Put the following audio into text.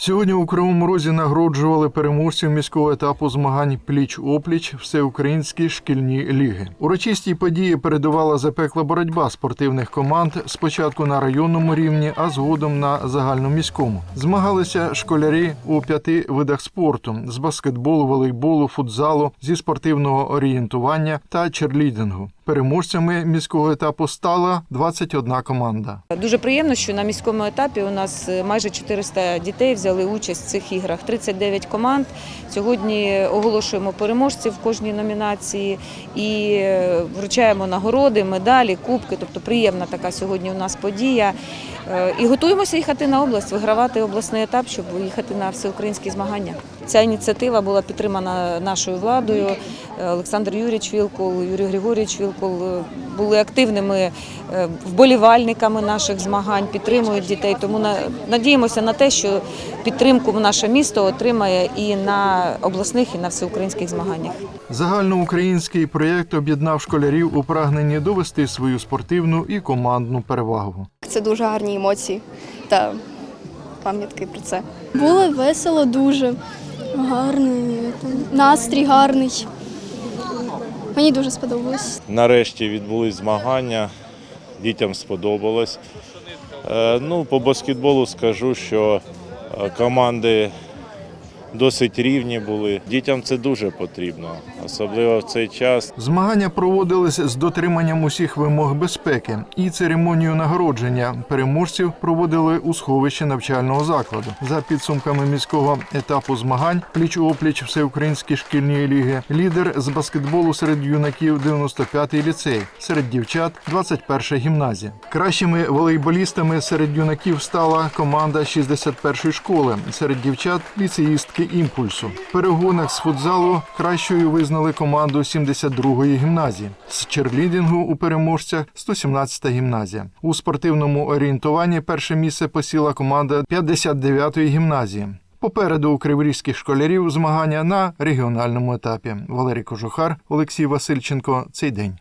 Сьогодні у Кривому Розі нагороджували переможців міського етапу змагань пліч-опліч всеукраїнські шкільні ліги. Урочистій події передувала запекла боротьба спортивних команд спочатку на районному рівні, а згодом на загальноміському. Змагалися школярі у п'яти видах спорту: з баскетболу, волейболу, футзалу, зі спортивного орієнтування та черлідингу. Переможцями міського етапу стала 21 команда. Дуже приємно, що на міському етапі у нас е, майже 400 дітей взяли участь в цих іграх. 39 команд. Сьогодні оголошуємо переможців в кожній номінації і е, вручаємо нагороди, медалі, кубки. Тобто приємна така сьогодні у нас подія. Е, І готуємося їхати на область, вигравати обласний етап, щоб їхати на всеукраїнські змагання. Ця ініціатива була підтримана нашою владою. Олександр Юрійович Вілкул, Юрій Григорійович Вілкул е, були активними е, вболівальниками наших змагань, підтримують дітей. Тому на- надіємося на те, що підтримку наше місто отримає і на обласних, і на всеукраїнських змаганнях. Загальноукраїнський проєкт об'єднав школярів у прагненні довести свою спортивну і командну перевагу. Це дуже гарні емоції та пам'ятки про це. Було весело дуже. Гарний настрій гарний. Мені дуже сподобалось. Нарешті відбулись змагання, дітям сподобалось. Е, Ну, по баскетболу скажу, що е, команди досить рівні були. Дітям це дуже потрібно, особливо в цей час. Змагання проводились з дотриманням усіх вимог безпеки, і церемонію нагородження переможців проводили у сховищі навчального закладу. За підсумками міського етапу змагань пліч-опліч всеукраїнські шкільні ліги. Лідер з баскетболу серед юнаків 95-й ліцей, серед дівчат 21-ша гімназія. Кращими волейболістами серед юнаків стала команда 61-ї школи, серед дівчат ліцеїстки імпульсу. В перегонах з футзалу кращою визнали команду 72-ї гімназії. З черлідингу у переможцях 117-та гімназія. У спортивному орієнтуванні перше місце посіла команда 59-ї гімназії. Попереду у криворізьких школярів змагання на регіональному етапі. Валерій Кожухар, Олексій Васильченко. Цей день.